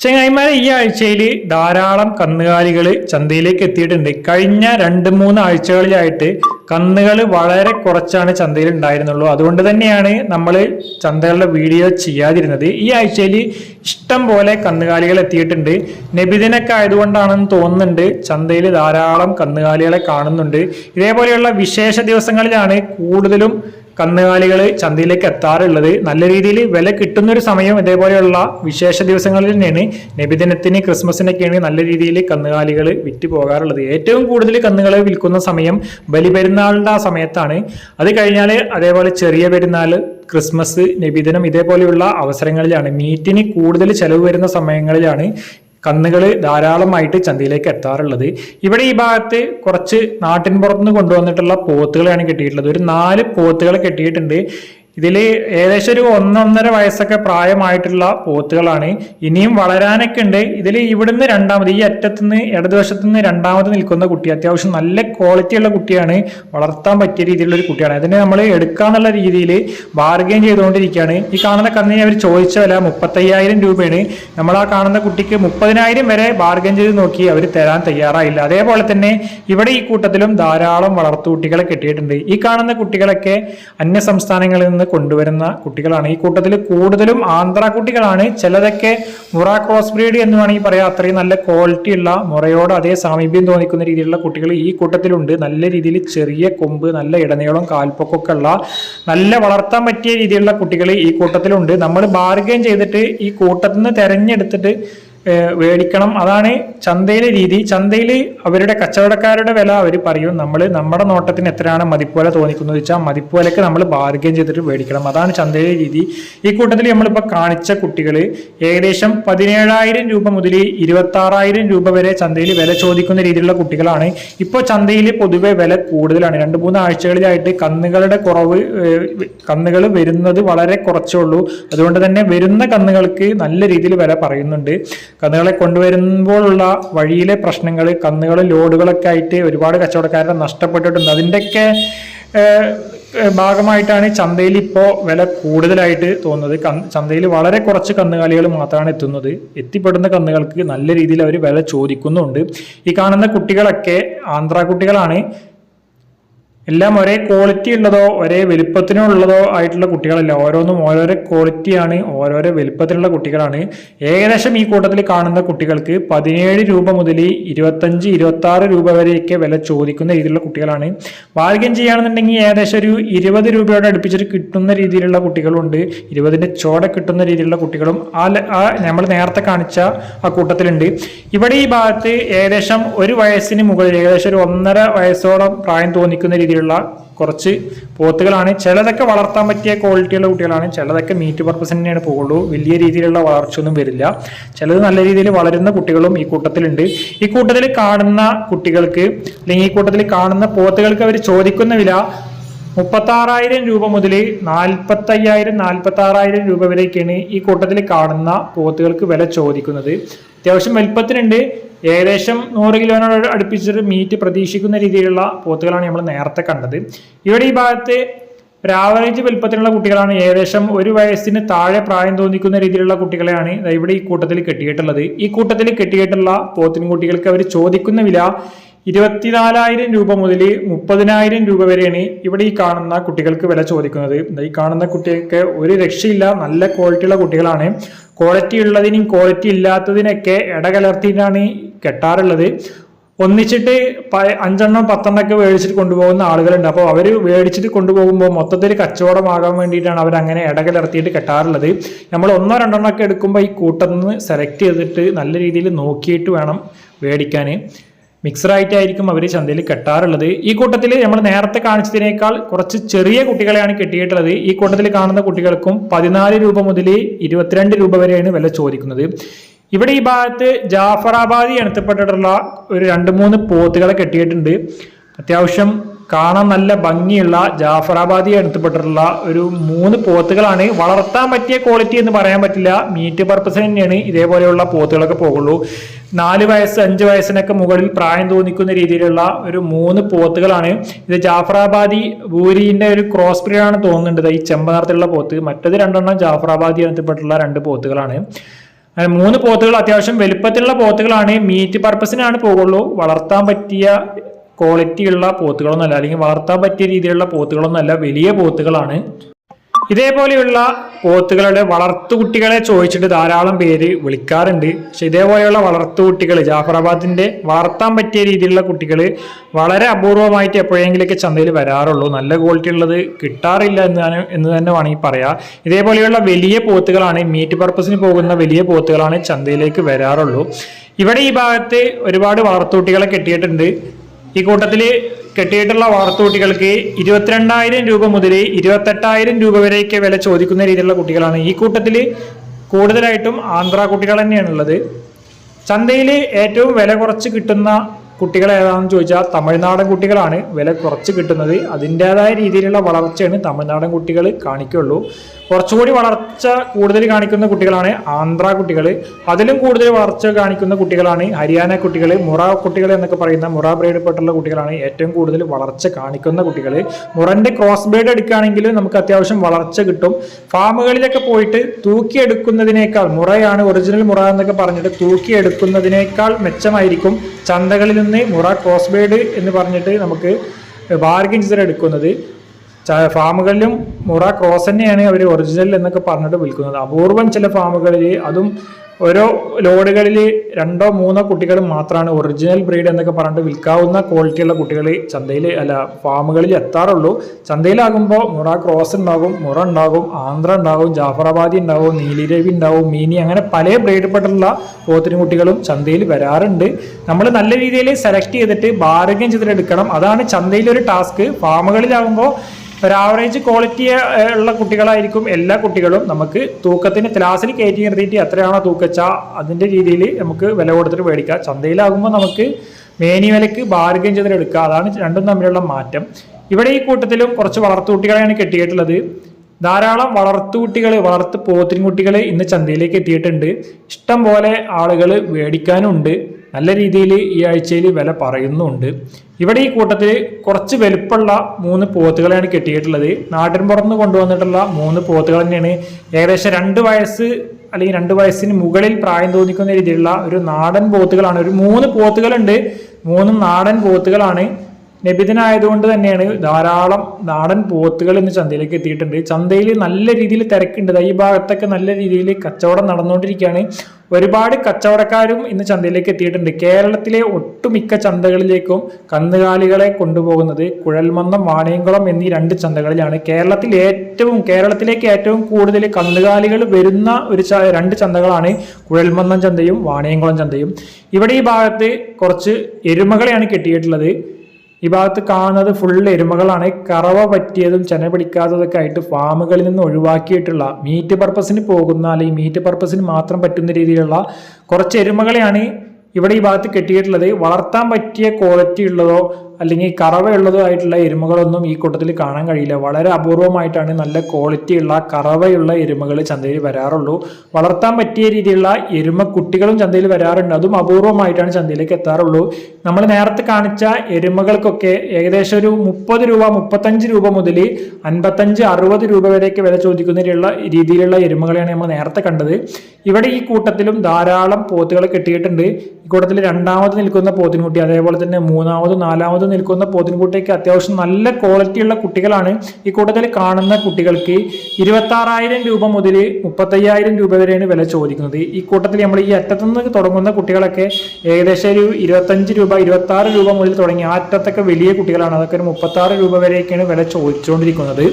ചെങ്ങായിമാരെ ഈ ആഴ്ചയിൽ ധാരാളം കന്നുകാലികൾ ചന്തയിലേക്ക് എത്തിയിട്ടുണ്ട്. കഴിഞ്ഞ രണ്ട് മൂന്ന് ആഴ്ചകളിലായിട്ട് കന്നുകൾ വളരെ കുറച്ചാണ് ചന്തയിൽ ഉണ്ടായിരുന്നുള്ളൂ. അതുകൊണ്ട് തന്നെയാണ് നമ്മൾ ചന്തകളുടെ വീഡിയോ ചെയ്യാതിരുന്നത്. ഈ ആഴ്ചയിൽ ഇഷ്ടം പോലെ കന്നുകാലികൾ എത്തിയിട്ടുണ്ട്. നബിദിനൊക്കെ ആയതുകൊണ്ടാണെന്ന് തോന്നുന്നുണ്ട്. ചന്തയിൽ ധാരാളം കന്നുകാലികളെ കാണുന്നുണ്ട്. ഇതേപോലെയുള്ള വിശേഷ ദിവസങ്ങളിലാണ് കൂടുതലും കന്നുകാലികൾ ചന്തയിലേക്ക് എത്താറുള്ളത്. നല്ല രീതിയിൽ വില കിട്ടുന്ന ഒരു സമയം ഇതേപോലെയുള്ള വിശേഷ ദിവസങ്ങളിൽ തന്നെയാണ് നബിദിനത്തിന് ക്രിസ്മസിനൊക്കെയാണ് നല്ല രീതിയിൽ കന്നുകാലികൾ വിറ്റ് പോകാറുള്ളത്. ഏറ്റവും കൂടുതൽ കന്നുകൾ വിൽക്കുന്ന സമയം ബലിപെരുന്നാളിന്റെ ആ സമയത്താണ്. അത് കഴിഞ്ഞാൽ അതേപോലെ ചെറിയ പെരുന്നാൾ ക്രിസ്മസ് നബിദിനം ഇതേപോലെയുള്ള അവസരങ്ങളിലാണ്. മീറ്റിന് കൂടുതൽ ചെലവ് വരുന്ന സമയങ്ങളിലാണ് കന്നുകൾ ധാരാളമായിട്ട് ചന്തയിലേക്ക് എത്താറുള്ളത്. ഇവിടെ ഈ ഭാഗത്ത് കുറച്ച് നാട്ടിൻ പുറത്തുനിന്ന് കൊണ്ടുവന്നിട്ടുള്ള പോത്തുകളെയാണ് കെട്ടിയിട്ടുള്ളത്. ഒരു നാല് പോത്തുകൾ കിട്ടിയിട്ടുണ്ട്. ഇതിൽ ഏകദേശം ഒരു ഒന്നൊന്നര വയസ്സൊക്കെ പ്രായമായിട്ടുള്ള പോത്തുകളാണ്. ഇനിയും വളരാനൊക്കെ ഉണ്ട് ഇതിൽ ഇവിടുന്ന് രണ്ടാമത് ഈ അറ്റത്തുനിന്ന് ഇടതുവശത്തു നിന്ന് രണ്ടാമത് നിൽക്കുന്ന കുട്ടി അത്യാവശ്യം നല്ല ക്വാളിറ്റി ഉള്ള കുട്ടിയാണ് വളർത്താൻ പറ്റിയ രീതിയിലുള്ള ഒരു കുട്ടിയാണ്. അതിനെ നമ്മൾ എടുക്കാന്നുള്ള രീതിയിൽ ബാർഗെയിൻ ചെയ്തുകൊണ്ടിരിക്കുകയാണ്. ഈ കാണുന്ന കന്നിന് അവർ ചോദിച്ച വില മുപ്പത്തയ്യായിരം രൂപയാണ്. നമ്മൾ ആ കാണുന്ന കുട്ടിക്ക് മുപ്പതിനായിരം വരെ ബാർഗെയിൻ ചെയ്ത് നോക്കി അവർ തരാൻ തയ്യാറായില്ല. അതേപോലെ തന്നെ ഇവിടെ ഈ കൂട്ടത്തിലും ധാരാളം വളർത്തു കുട്ടികളെ കിട്ടിയിട്ടുണ്ട്. ഈ കാണുന്ന കുട്ടികളൊക്കെ അന്യ സംസ്ഥാനങ്ങളിൽ നിന്ന് കൊണ്ടുവരുന്ന കുട്ടികളാണ്. ഈ കൂട്ടത്തിൽ കൂടുതലും ആന്ധ്ര കുട്ടികളാണ്. ചിലതൊക്കെ മുറ ക്രോസ് ബ്രീഡ് എന്ന് വേണമെങ്കിൽ പറയാം. അത്രയും നല്ല ക്വാളിറ്റി ഉള്ള മുറയോട് അതേ സാമീപ്യം തോന്നിക്കുന്ന രീതിയിലുള്ള കുട്ടികൾ ഈ കൂട്ടത്തിലുണ്ട്. നല്ല രീതിയിൽ ചെറിയ കൊമ്പ് നല്ല ഇടനീളം കാൽപ്പൊക്കൊക്കെ ഉള്ള നല്ല വളർത്താൻ പറ്റിയ രീതിയിലുള്ള കുട്ടികൾ ഈ കൂട്ടത്തിലുണ്ട്. നമ്മൾ ബാർഗെയിൻ ചെയ്തിട്ട് ഈ കൂട്ടത്തിൽ നിന്ന് തെരഞ്ഞെടുത്തിട്ട് മേടിക്കണം അതാണ് ചന്തയിലെ രീതി. ചന്തയിൽ അവരുടെ കച്ചവടക്കാരുടെ വില അവർ പറയും. നമ്മൾ നമ്മുടെ നോട്ടത്തിന് എത്രയാണ് മതിപ്പോലെ തോന്നിക്കുന്നത് വെച്ചാൽ മതിപ്പോലൊക്കെ നമ്മൾ ബാർഗെയിൻ ചെയ്തിട്ട് മേടിക്കണം അതാണ് ചന്തയിലെ രീതി. ഈ കൂട്ടത്തിൽ നമ്മളിപ്പോൾ കാണിച്ച കുട്ടികൾ ഏകദേശം പതിനേഴായിരം രൂപ മുതൽ ഇരുപത്താറായിരം രൂപ വരെ ചന്തയിൽ വില ചോദിക്കുന്ന രീതിയിലുള്ള കുട്ടികളാണ്. ഇപ്പോൾ ചന്തയിൽ പൊതുവെ വില കൂടുതലാണ്. രണ്ട് മൂന്ന് ആഴ്ചകളിലായിട്ട് കന്നുകളുടെ കുറവ് കന്നുകൾ വരുന്നത് വളരെ കുറച്ചേ ഉള്ളൂ. അതുകൊണ്ട് തന്നെ വരുന്ന കന്നുകൾക്ക് നല്ല രീതിയിൽ വില പറയുന്നുണ്ട്. കന്നുകളെ കൊണ്ടുവരുമ്പോഴുള്ള വഴിയിലെ പ്രശ്നങ്ങൾ കന്നുകൾ ലോഡുകളൊക്കെ ആയിട്ട് ഒരുപാട് കച്ചവടക്കാരെ നഷ്ടപ്പെട്ടിട്ടുണ്ട്. അതിന്റെയൊക്കെ ഭാഗമായിട്ടാണ് ചന്തയിൽ ഇപ്പോൾ വില കൂടുതലായിട്ട് തോന്നുന്നത്. ചന്തയിൽ വളരെ കുറച്ച് കന്നുകാലികൾ മാത്രമാണ് എത്തുന്നത്. എത്തിപ്പെടുന്ന കന്നുകൾക്ക് നല്ല രീതിയിൽ അവർ വില ചോദിക്കുന്നുണ്ട്. ഈ കാണുന്ന കുട്ടികളൊക്കെ ആന്ധ്ര കുട്ടികളാണ്. എല്ലാം ഒരേ ക്വാളിറ്റി ഉള്ളതോ ഒരേ വലുപ്പത്തിനുള്ളതോ ആയിട്ടുള്ള കുട്ടികളല്ല. ഓരോന്നും ഓരോരോ ക്വാളിറ്റിയാണ് ഓരോരോ വലുപ്പത്തിലുള്ള കുട്ടികളാണ്. ഏകദേശം ഈ കൂട്ടത്തിൽ കാണുന്ന കുട്ടികൾക്ക് പതിനേഴ് രൂപ മുതൽ ഇരുപത്തഞ്ച് ഇരുപത്തി രൂപ വരെയൊക്കെ വില ചോദിക്കുന്ന രീതിയിലുള്ള കുട്ടികളാണ്. ബാർഗൻ ചെയ്യുകയാണെന്നുണ്ടെങ്കിൽ ഏകദേശം ഒരു ഇരുപത് രൂപയോട് അടുപ്പിച്ചിട്ട് കിട്ടുന്ന രീതിയിലുള്ള കുട്ടികളുണ്ട്. ഇരുപതിന്റെ ചോട കിട്ടുന്ന രീതിയിലുള്ള കുട്ടികളും ആ നമ്മൾ നേരത്തെ കാണിച്ച ആ കൂട്ടത്തിലുണ്ട്. ഇവിടെ ഈ ഭാഗത്ത് ഏകദേശം ഒരു വയസ്സിന് മുകളിൽ ഏകദേശം ഒരു ഒന്നര വയസ്സോളം പ്രായം തോന്നിക്കുന്ന രീതിയിലുള്ള കുറച്ച് പോത്തുകളാണ്. ചിലതൊക്കെ വളർത്താൻ പറ്റിയ ക്വാളിറ്റിയുള്ള കുട്ടികളാണ്. ചിലതൊക്കെ മീറ്റ് പർപ്പസ് തന്നെയാണ് പോകുള്ളൂ വലിയ രീതിയിലുള്ള വളർച്ചയൊന്നും വരില്ല. ചിലത് നല്ല രീതിയിൽ വളരുന്ന കുട്ടികളും ഈ കൂട്ടത്തിലുണ്ട്. ഈ കൂട്ടത്തിൽ കാണുന്ന കുട്ടികൾക്ക് അല്ലെങ്കിൽ ഈ കൂട്ടത്തിൽ കാണുന്ന പോത്തുകൾക്ക് അവർ ചോദിക്കുന്ന വില മുപ്പത്താറായിരം രൂപ മുതൽ നാൽപ്പത്തയ്യായിരം നാൽപ്പത്താറായിരം രൂപ വരെയൊക്കെയാണ് ഈ കൂട്ടത്തിൽ കാണുന്ന പോത്തുകൾക്ക് വില ചോദിക്കുന്നത്. അത്യാവശ്യം വലുപ്പത്തിനുണ്ട് ഏകദേശം നൂറ് കിലോനോട് അടുപ്പിച്ചിട്ട് മീറ്റ് പ്രതീക്ഷിക്കുന്ന രീതിയിലുള്ള പോത്തുകളാണ് നമ്മൾ നേരത്തെ കണ്ടത്. ഇവിടെ ഈ ഭാഗത്ത് ഒരു ആവറേജ് വലുപ്പത്തിലുള്ള കുട്ടികളാണ്. ഏകദേശം ഒരു വയസ്സിന് താഴെ പ്രായം തോന്നിക്കുന്ന രീതിയിലുള്ള കുട്ടികളെയാണ് ഇവിടെ ഈ കൂട്ടത്തിൽ കെട്ടിയിട്ടുള്ളത്. ഈ കൂട്ടത്തിൽ കെട്ടിയിട്ടുള്ള പോത്തിൻ കുട്ടികൾക്ക് അവർ ചോദിക്കുന്ന വില ഇരുപത്തിനാലായിരം രൂപ മുതൽ മുപ്പതിനായിരം രൂപ വരെയാണ് ഇവിടെ ഈ കാണുന്ന കുട്ടികൾക്ക് വില ചോദിക്കുന്നത്. ഈ കാണുന്ന കുട്ടികൾക്ക് ഒരു രക്ഷയില്ല. നല്ല ക്വാളിറ്റിയുള്ള കുട്ടികളാണ്. ക്വാളിറ്റി ഉള്ളതിനും ക്വാളിറ്റി ഇല്ലാത്തതിനൊക്കെ ഇടകലർത്തിയിട്ടാണ് കെട്ടാറുള്ളത്. ഒന്നിച്ചിട്ട് അഞ്ചെണ്ണം അഞ്ചെണ്ണം പത്തെണ്ണമൊക്കെ മേടിച്ചിട്ട് കൊണ്ടുപോകുന്ന ആളുകളുണ്ട്. അപ്പോൾ അവർ മേടിച്ചിട്ട് കൊണ്ടുപോകുമ്പോൾ മൊത്തത്തിൽ കച്ചവടമാകാൻ വേണ്ടിയിട്ടാണ് അവർ അങ്ങനെ ഇടകലർത്തിയിട്ട് കെട്ടാറുള്ളത്. നമ്മൾ ഒന്നോ രണ്ടെണ്ണം ഒക്കെ എടുക്കുമ്പോൾ ഈ കൂട്ടത്തിൽ നിന്ന് സെലക്ട് ചെയ്തിട്ട് നല്ല രീതിയിൽ നോക്കിയിട്ട് വേണം മേടിക്കാൻ. മിക്സറായിട്ടായിരിക്കും അവർ ചന്തയിൽ കെട്ടാറുള്ളത്. ഈ കൂട്ടത്തിൽ നമ്മൾ നേരത്തെ കാണിച്ചതിനേക്കാൾ കുറച്ച് ചെറിയ കുട്ടികളെയാണ് കെട്ടിയിട്ടുള്ളത്. ഈ കൂട്ടത്തിൽ കാണുന്ന കുട്ടികൾക്കും പതിനാല് രൂപ മുതൽ ഇരുപത്തിരണ്ട് രൂപ വരെയാണ് വില ചോദിക്കുന്നത്. ഇവിടെ ഈ ഭാഗത്ത് ജാഫറാബാദി ഇനത്തിൽപ്പെട്ടിട്ടുള്ള ഒരു രണ്ട് മൂന്ന് പോത്തുകളെ കെട്ടിയിട്ടുണ്ട്. അത്യാവശ്യം കാണാൻ നല്ല ഭംഗിയുള്ള ജാഫറാബാദി എടുത്തപ്പെട്ടിട്ടുള്ള ഒരു മൂന്ന് പോത്തുകളാണ് വളർത്താൻ പറ്റിയ ക്വാളിറ്റി എന്ന് പറയാൻ പറ്റില്ല. മീറ്റ് പർപ്പസിന് തന്നെയാണ് ഇതേപോലെയുള്ള പോത്തുകളൊക്കെ പോകുള്ളൂ. നാല് വയസ്സ് അഞ്ച് വയസ്സിനൊക്കെ മുകളിൽ പ്രായം തോന്നിക്കുന്ന രീതിയിലുള്ള ഒരു മൂന്ന് പോത്തുകളാണ്. ഇത് ജാഫറാബാദി ഭൂരിന്റെ ഒരു ക്രോസ് ബ്രീഡ് ആണ് തോന്നുന്നുണ്ട്. ഈ ചെമ്പ നിറത്തിലുള്ള പോത്ത്. മറ്റത് രണ്ടെണ്ണം ജാഫറാബാദി ഇനത്തിൽപ്പെട്ടുള്ള രണ്ട് പോത്തുകളാണ്. മൂന്ന് പോത്തുകൾ അത്യാവശ്യം വലുപ്പത്തിലുള്ള പോത്തുകളാണ്. മീറ്റ് പർപ്പസിനാണ് പോകുള്ളൂ. വളർത്താൻ പറ്റിയ ക്വാളിറ്റി ഉള്ള പോത്തുകളൊന്നുമല്ല അല്ലെങ്കിൽ വളർത്താൻ പറ്റിയ രീതിയിലുള്ള പോത്തുകളൊന്നല്ല വലിയ പോത്തുകളാണ്. ഇതേപോലെയുള്ള പോത്തുകളുടെ വളർത്തുകുട്ടികളെ ചോദിച്ചിട്ട് ധാരാളം പേര് വിളിക്കാറുണ്ട്. പക്ഷെ ഇതേപോലെയുള്ള വളർത്തുകുട്ടികൾ ജാഫറാബാദിന്റെ വളർത്താൻ പറ്റിയ രീതിയിലുള്ള കുട്ടികൾ വളരെ അപൂർവമായിട്ട് എപ്പോഴെങ്കിലൊക്കെ ചന്തയിൽ വരാറുള്ളൂ. നല്ല ക്വാളിറ്റി ഉള്ളത് കിട്ടാറില്ല എന്നാണ് എന്ന് തന്നെ വേണമെങ്കിൽ പറയാം. ഇതേപോലെയുള്ള വലിയ പോത്തുകളാണ് മീറ്റ് പർപ്പസിന് പോകുന്ന വലിയ പോത്തുകളാണ് ചന്തയിലേക്ക് വരാറുള്ളൂ. ഇവിടെ ഈ ഭാഗത്ത് ഒരുപാട് വളർത്തുകുട്ടികളെ കെട്ടിയിട്ടുണ്ട്. ഈ കൂട്ടത്തിൽ കെട്ടിയിട്ടുള്ള വളർത്തുകുട്ടികൾക്ക് ഇരുപത്തിരണ്ടായിരം രൂപ മുതൽ ഇരുപത്തെട്ടായിരം രൂപ വരെയൊക്കെ വില ചോദിക്കുന്ന രീതിയിലുള്ള കുട്ടികളാണ്. ഈ കൂട്ടത്തിൽ കൂടുതലായിട്ടും ആന്ധ്ര കുട്ടികൾ തന്നെയാണുള്ളത്. ചന്തയിൽ ഏറ്റവും വില കുറച്ച് കിട്ടുന്ന കുട്ടികൾ ഏതാണെന്ന് ചോദിച്ചാൽ തമിഴ്നാടൻ കുട്ടികളാണ്. വില കുറച്ച് കിട്ടുന്നത്. അതിന്റേതായ രീതിയിലുള്ള വളർച്ചയാണ് തമിഴ്നാടൻ കുട്ടികൾ കാണിക്കുള്ളൂ. കുറച്ചുകൂടി വളർച്ച കൂടുതൽ കാണിക്കുന്ന കുട്ടികളാണ് ആന്ധ്ര കുട്ടികൾ അതിലും കൂടുതൽ വളർച്ച കാണിക്കുന്ന കുട്ടികളാണ് ഹരിയാന കുട്ടികൾ മുറ കുട്ടികൾ എന്നൊക്കെ പറയുന്ന മുറ ബ്രീഡപ്പെട്ടുള്ള കുട്ടികളാണ് ഏറ്റവും കൂടുതൽ വളർച്ച കാണിക്കുന്ന കുട്ടികൾ മുറന്റെ ക്രോസ് ബ്രീഡ് എടുക്കുകയാണെങ്കിൽ നമുക്ക് അത്യാവശ്യം വളർച്ച കിട്ടും. ഫാമുകളിലൊക്കെ പോയിട്ട് തൂക്കിയെടുക്കുന്നതിനേക്കാൾ മുറയാണ് ഒറിജിനൽ മുറ എന്നൊക്കെ പറഞ്ഞിട്ട് തൂക്കിയെടുക്കുന്നതിനേക്കാൾ മെച്ചമായിരിക്കും ചന്തകളിൽ നിന്ന് മുറ ക്രോസ് ബ്രീഡ് എന്ന് പറഞ്ഞിട്ട് നമുക്ക് ബാർഗിൻ ചെയ്തെടുക്കുന്നത് ഫാമുകളിലും മുറ ക്രോസ് തന്നെയാണ് അവർ ഒറിജിനൽ എന്നൊക്കെ പറഞ്ഞിട്ട് വിൽക്കുന്നത്. അപൂർവം ചില ഫാമുകളിൽ അതും ഓരോ ലോഡുകളിൽ രണ്ടോ മൂന്നോ കുട്ടികൾ മാത്രമാണ് ഒറിജിനൽ ബ്രീഡ് എന്നൊക്കെ പറഞ്ഞിട്ട് വിൽക്കാവുന്ന ക്വാളിറ്റിയുള്ള കുട്ടികൾ ചന്തയിൽ അല്ല ഫാമുകളിൽ എത്താറുള്ളൂ. ചന്തയിലാകുമ്പോൾ മുറ ക്രോസ് ഉണ്ടാകും മുറ ഉണ്ടാകും ആന്ധ്ര ഉണ്ടാകും ജാഫറാബാദി ഉണ്ടാകും നീലിരവി ഉണ്ടാകും മീനി അങ്ങനെ പല ബ്രീഡപ്പെട്ടുള്ള പോത്തിനും കുട്ടികളും ചന്തയിൽ വരാറുണ്ട്. നമ്മൾ നല്ല രീതിയിൽ സെലക്ട് ചെയ്തിട്ട് ബാർഗൻ ചെയ്തിട്ട് എടുക്കണം. അതാണ് ചന്തയിലൊരു ടാസ്ക് ഫാമുകളിലാകുമ്പോൾ ഒരു ആവറേജ് ക്വാളിറ്റി ഉള്ള കുട്ടികളായിരിക്കും എല്ലാ കുട്ടികളും. നമുക്ക് തൂക്കത്തിന് ക്ലാസ്സിൽ കയറ്റി നിർത്തിയിട്ട് എത്രയാണോ തൂക്കച്ച അതിന്റെ രീതിയിൽ നമുക്ക് വില കൊടുത്തിട്ട് മേടിക്കാം. ചന്തയിലാകുമ്പോൾ നമുക്ക് മേനി വിലക്ക് ബാർഗൻ ചെയ്തിട്ട് എടുക്കുക അതാണ് രണ്ടും തമ്മിലുള്ള മാറ്റം. ഇവിടെ ഈ കൂട്ടത്തിലും കുറച്ച് വളർത്തുകുട്ടികളെയാണ് കെട്ടിയിട്ടുള്ളത്. ധാരാളം വളർത്തുകുട്ടികൾ വളർത്ത് പോത്തിൻകുട്ടികൾ ഇന്ന് ചന്തയിലേക്ക് എത്തിയിട്ടുണ്ട്. ഇഷ്ടം പോലെ ആളുകൾ മേടിക്കാനുണ്ട്. നല്ല രീതിയിൽ ഈ ആഴ്ചയിൽ വില പറയുന്നുണ്ട്. ഇവിടെ ഈ കൂട്ടത്തിൽ കുറച്ച് വലുപ്പമുള്ള മൂന്ന് പോത്തുകളെയാണ് കെട്ടിയിട്ടുള്ളത്. നാട്ടിൻ പുറത്തുനിന്ന് കൊണ്ടുവന്നിട്ടുള്ള മൂന്ന് പോത്തുകൾ തന്നെയാണ്. ഏകദേശം രണ്ട് വയസ്സ് അല്ലെങ്കിൽ രണ്ട് വയസ്സിന് മുകളിൽ പ്രായം തോന്നിക്കുന്ന രീതിയിലുള്ള ഒരു നാടൻ പോത്തുകളാണ്. ഒരു മൂന്ന് പോത്തുകളുണ്ട്. മൂന്നും നാടൻ പോത്തുകളാണ്. നബിദിനായതുകൊണ്ട് തന്നെയാണ് ധാരാളം നാടൻ പോത്തുകൾ ഇന്ന് ചന്തയിലേക്ക് എത്തിയിട്ടുണ്ട്. ചന്തയിൽ നല്ല രീതിയിൽ തിരക്കുണ്ട്. ഈ ഭാഗത്തൊക്കെ നല്ല രീതിയിൽ കച്ചവടം നടന്നുകൊണ്ടിരിക്കുകയാണ്. ഒരുപാട് കച്ചവടക്കാരും ഇന്ന് ചന്തയിലേക്ക് എത്തിയിട്ടുണ്ട്. കേരളത്തിലെ ഒട്ടുമിക്ക ചന്തകളിലേക്കും കന്നുകാലികളെ കൊണ്ടുപോകുന്നത് കുഴൽമന്നം വാണിയംകുളം എന്നീ രണ്ട് ചന്തകളിലാണ്. കേരളത്തിൽ ഏറ്റവും കേരളത്തിലേക്ക് ഏറ്റവും കൂടുതൽ കന്നുകാലികൾ വരുന്ന ഒരു രണ്ട് ചന്തകളാണ് കുഴൽമന്നം ചന്തയും വാണിയംകുളം ചന്തയും. ഇവിടെ ഈ ഭാഗത്ത് കുറച്ച് എരുമകളെയാണ് കെട്ടിയിട്ടുള്ളത്. ഈ ഭാഗത്ത് കാണുന്നത് ഫുൾ എരുമകളാണ്. കറവ പറ്റിയതും ചെന പിടിക്കാത്തതൊക്കെ ആയിട്ട് ഫാമുകളിൽ നിന്ന് ഒഴിവാക്കിയിട്ടുള്ള മീറ്റ് പർപ്പസിന് പോകുന്ന അല്ലെങ്കിൽ മീറ്റ് പർപ്പസിന് മാത്രം പറ്റുന്ന രീതിയിലുള്ള കുറച്ച് എരുമകളെയാണ് ഇവിടെ ഈ ഭാഗത്ത് കെട്ടിയിട്ടുള്ളത്. വളർത്താൻ പറ്റിയ ക്വാളിറ്റി ഉള്ളതോ അല്ലെങ്കിൽ കറവയുള്ളതോ ആയിട്ടുള്ള എരുമകളൊന്നും ഈ കൂട്ടത്തിൽ കാണാൻ കഴിയില്ല. വളരെ അപൂർവമായിട്ടാണ് നല്ല ക്വാളിറ്റിയുള്ള കറവയുള്ള എരുമകൾ ചന്തയിൽ വരാറുള്ളൂ. വളർത്താൻ പറ്റിയ രീതിയിലുള്ള എരുമ കുട്ടികളും ചന്തയിൽ വരാറുണ്ട്. അതും അപൂർവമായിട്ടാണ് ചന്തയിലേക്ക് എത്താറുള്ളൂ. നമ്മൾ നേരത്തെ കാണിച്ച എരുമകൾക്കൊക്കെ ഏകദേശം ഒരു മുപ്പത് രൂപ മുപ്പത്തഞ്ച് രൂപ മുതൽ അൻപത്തഞ്ച് അറുപത് രൂപ വരെയൊക്കെ വില ചോദിക്കുന്ന രീതിയിലുള്ള രീതിയിലുള്ള എരുമകളെയാണ് നമ്മൾ നേരത്തെ കണ്ടത്. ഇവിടെ ഈ കൂട്ടത്തിലും ധാരാളം പോത്തുകൾ കെട്ടിയിട്ടുണ്ട്. ഈ കൂട്ടത്തിൽ രണ്ടാമത് നിൽക്കുന്ന പോത്തിൻകുട്ടി അതേപോലെ തന്നെ മൂന്നാമതും നാലാമതും നിൽക്കുന്ന പോതിൻകൂട്ടയ്ക്ക് അത്യാവശ്യം നല്ല ക്വാളിറ്റിയുള്ള കുട്ടികളാണ് ഈ കൂട്ടത്തിൽ കാണുന്ന കുട്ടികൾക്ക്. ഇരുപത്താറായിരം രൂപ മുതൽ മുപ്പത്തയ്യായിരം രൂപ വരെയാണ് വില ചോദിക്കുന്നത്. ഈ കൂട്ടത്തിൽ നമ്മൾ ഈ അറ്റത്തുനിന്ന് തുടങ്ങുന്ന കുട്ടികളൊക്കെ ഏകദേശം ഒരു ഇരുപത്തഞ്ച് രൂപ ഇരുപത്തി ആറ് രൂപ മുതൽ തുടങ്ങി. ആ അറ്റത്തൊക്കെ വലിയ കുട്ടികളാണ്. അതൊക്കെ ഒരു മുപ്പത്താറ് രൂപ വരെയൊക്കെയാണ് വില ചോദിച്ചുകൊണ്ടിരിക്കുന്നത്.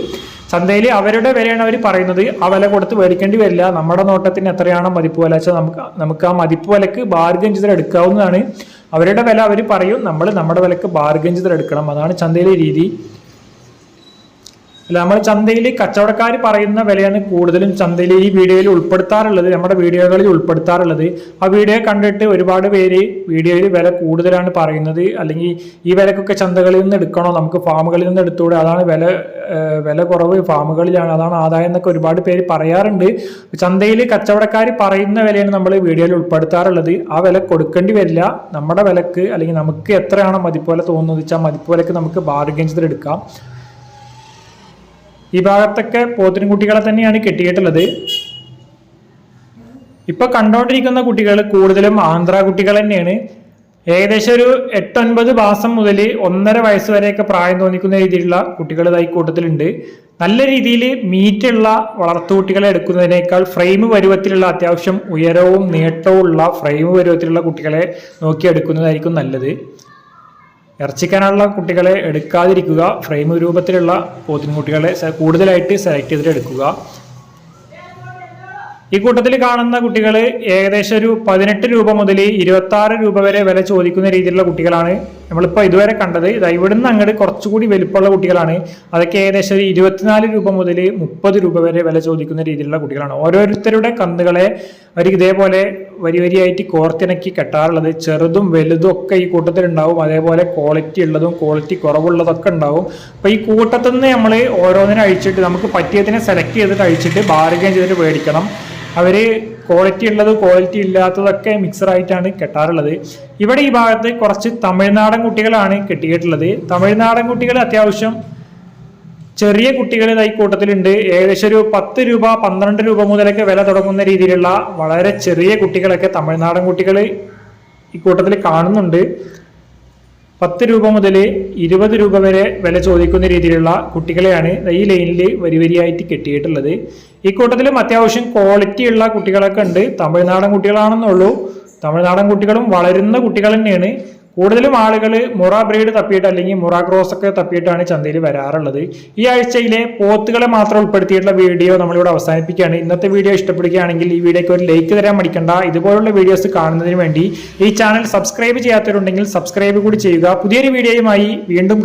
ചന്തയിൽ അവരുടെ വിലയാണ് അവർ പറയുന്നത്. ആ വില കൊടുത്ത് മേടിക്കേണ്ടി വരില്ല. നമ്മുടെ നോട്ടത്തിന് എത്രയാണോ മതിപ്പ് വില. വെച്ചാൽ നമുക്ക് നമുക്ക് ആ മതിപ്പ് വിലക്ക് ബാർഗൻ ചെയ്ത് എടുക്കാവുന്നതാണ്. അവരുടെ വില അവർ പറയും നമ്മൾ നമ്മുടെ വിലക്ക് ബാർഗൻ ചെയ്തെടുക്കണം. അതാണ് ചന്തയിലെ രീതി. അല്ല നമ്മൾ ചന്തയിൽ കച്ചവടക്കാർ പറയുന്ന വിലയാണ് കൂടുതലും ചന്തയിൽ ഈ വീഡിയോയിൽ ഉൾപ്പെടുത്താറുള്ളത് നമ്മുടെ വീഡിയോകളിൽ ഉൾപ്പെടുത്താറുള്ളത്. ആ വീഡിയോ കണ്ടിട്ട് ഒരുപാട് പേര് വീഡിയോയിൽ വില കൂടുതലാണ് പറയുന്നത്. അല്ലെങ്കിൽ ഈ വിലക്കൊക്കെ ചന്തകളിൽ നിന്ന് എടുക്കണോ? നമുക്ക് ഫാമുകളിൽ നിന്ന് എടുത്തുകൂടെ അതാണ് വില വില കുറവ് ഫാമുകളിലാണ്. അതാണ് ആദായം എന്നൊക്കെ ഒരുപാട് പേര് പറയാറുണ്ട്. ചന്തയിൽ കച്ചവടക്കാർ പറയുന്ന വിലയാണ് നമ്മൾ വീഡിയോയിൽ ഉൾപ്പെടുത്താറുള്ളത്. ആ വില കൊടുക്കേണ്ടി വരില്ല. നമ്മുടെ വിലക്ക് അല്ലെങ്കിൽ നമുക്ക് എത്രയാണോ മതിപ്പോലെ തോന്നുന്നത് വെച്ചാൽ മതിപ്പോലൊക്കെ നമുക്ക് ബാർഗൻ ചെയ്തെടുക്കാം ഈ ഭാഗത്തൊക്കെ പോത്തിൻകുട്ടികളെ തന്നെയാണ് കെട്ടിയിട്ടുള്ളത്. ഇപ്പൊ കണ്ടോണ്ടിരിക്കുന്ന കുട്ടികൾ കൂടുതലും ആന്ധ്ര കുട്ടികൾ തന്നെയാണ്. ഏകദേശം ഒരു എട്ടൊൻപത് മാസം മുതൽ ഒന്നര വയസ്സ് വരെയൊക്കെ പ്രായം തോന്നിക്കുന്ന രീതിയിലുള്ള കുട്ടികൾ ഇതായി കൂട്ടത്തിലുണ്ട്. നല്ല രീതിയിൽ മീറ്റുള്ള വളർത്തുകുട്ടികളെ എടുക്കുന്നതിനേക്കാൾ ഫ്രെയിം പരുവത്തിലുള്ള അത്യാവശ്യം ഉയരവും നീട്ടവും ഉള്ള ഫ്രെയിം പരുവത്തിലുള്ള കുട്ടികളെ നോക്കി എടുക്കുന്നതായിരിക്കും നല്ലത്. ഇറച്ചിക്കാനുള്ള കുട്ടികളെ എടുക്കാതിരിക്കുക ഫ്രെയിം രൂപത്തിലുള്ള പോത്തിൻകുട്ടികളെ കുട്ടികളെ കൂടുതലായിട്ട് സെലക്ട് ചെയ്തിട്ട് എടുക്കുക ഈ കൂട്ടത്തിൽ കാണുന്ന കുട്ടികൾ ഏകദേശം ഒരു പതിനെട്ട് രൂപ മുതൽ ഇരുപത്തി രൂപ വരെ വില ചോദിക്കുന്ന രീതിയിലുള്ള കുട്ടികളാണ് നമ്മളിപ്പോൾ ഇതുവരെ കണ്ടത് ഇതാ ഇവിടുന്ന് അങ്ങോട്ട് കുറച്ചുകൂടി വലിപ്പമുള്ള കുട്ടികളാണ്. അതൊക്കെ ഏകദേശം ഒരു ഇരുപത്തിനാല് രൂപ മുതൽ മുപ്പത് രൂപ വരെ വില ചോദിക്കുന്ന രീതിയിലുള്ള കുട്ടികളാണ്. ഓരോരുത്തരുടെ കന്നുകളെ അവർ ഇതേപോലെ വരി വരിയായിട്ട് കോർത്തിണക്കി കെട്ടാറുള്ളത്. ചെറുതും വലുതും ഒക്കെ ഈ കൂട്ടത്തിൽ ഉണ്ടാവും. അതേപോലെ ക്വാളിറ്റി ഉള്ളതും ക്വാളിറ്റി കുറവുള്ളതൊക്കെ ഉണ്ടാവും. അപ്പോൾ ഈ കൂട്ടത്തിൽ നിന്ന് നമ്മൾ ഓരോന്നിനും അഴിച്ചിട്ട് നമുക്ക് പറ്റിയതിനെ സെലക്ട് ചെയ്തിട്ട് അഴിച്ചിട്ട് ബാർഗൈൻ ചെയ്തിട്ട് മേടിക്കണം. അവർ ക്വാളിറ്റി ഉള്ളത് ക്വാളിറ്റി ഇല്ലാത്തതൊക്കെ മിക്സറായിട്ടാണ് കെട്ടാറുള്ളത്. ഇവിടെ ഈ ഭാഗത്ത് കുറച്ച് തമിഴ്നാടൻ കുട്ടികളാണ് കെട്ടിയിട്ടുള്ളത്. തമിഴ്നാടൻ കുട്ടികൾ അത്യാവശ്യം ചെറിയ കുട്ടികൾ ഈ കൂട്ടത്തിലുണ്ട്. ഏകദേശം ഒരു പത്ത് രൂപ പന്ത്രണ്ട് രൂപ മുതലൊക്കെ വില തുടങ്ങുന്ന രീതിയിലുള്ള വളരെ ചെറിയ കുട്ടികളൊക്കെ തമിഴ്നാടൻ കുട്ടികൾ ഈ കൂട്ടത്തിൽ കാണുന്നുണ്ട്. പത്ത് രൂപ മുതൽ ഇരുപത് രൂപ വരെ വില ചോദിക്കുന്ന രീതിയിലുള്ള കുട്ടികളെയാണ് ഈ ലൈനിൽ വരി വരിയായിട്ട് കെട്ടിയിട്ടുള്ളത്. ഈ കൂട്ടത്തിലും അത്യാവശ്യം ക്വാളിറ്റി ഉള്ള കുട്ടികളൊക്കെ ഉണ്ട്. തമിഴ്നാടൻ കുട്ടികളാണെന്നുള്ളൂ. തമിഴ്നാടൻ കുട്ടികളും വളരുന്ന കുട്ടികൾ തന്നെയാണ്. കൂടുതലും ആളുകൾ മുറ ബ്രീഡ് തപ്പിയിട്ട് അല്ലെങ്കിൽ മുറ ക്രോസ് ഒക്കെ തപ്പിയിട്ടാണ് ചന്തയിൽ വരാറുള്ളത്. ഈ ആഴ്ചയിലെ പോത്തുകളെ മാത്രം ഉൾപ്പെടുത്തിയിട്ടുള്ള വീഡിയോ നമ്മളിവിടെ അവസാനിപ്പിക്കുകയാണ്. ഇന്നത്തെ വീഡിയോ ഇഷ്ടപ്പെടുകയാണെങ്കിൽ ഈ വീഡിയോക്ക് ഒരു ലൈക്ക് തരാൻ മടിക്കണ്ട. ഇതുപോലുള്ള വീഡിയോസ് കാണുന്നതിന് വേണ്ടി ഈ ചാനൽ സബ്സ്ക്രൈബ് ചെയ്യാത്തവരുണ്ടെങ്കിൽ സബ്സ്ക്രൈബ് കൂടി ചെയ്യുക. പുതിയൊരു വീഡിയോയുമായി വീണ്ടും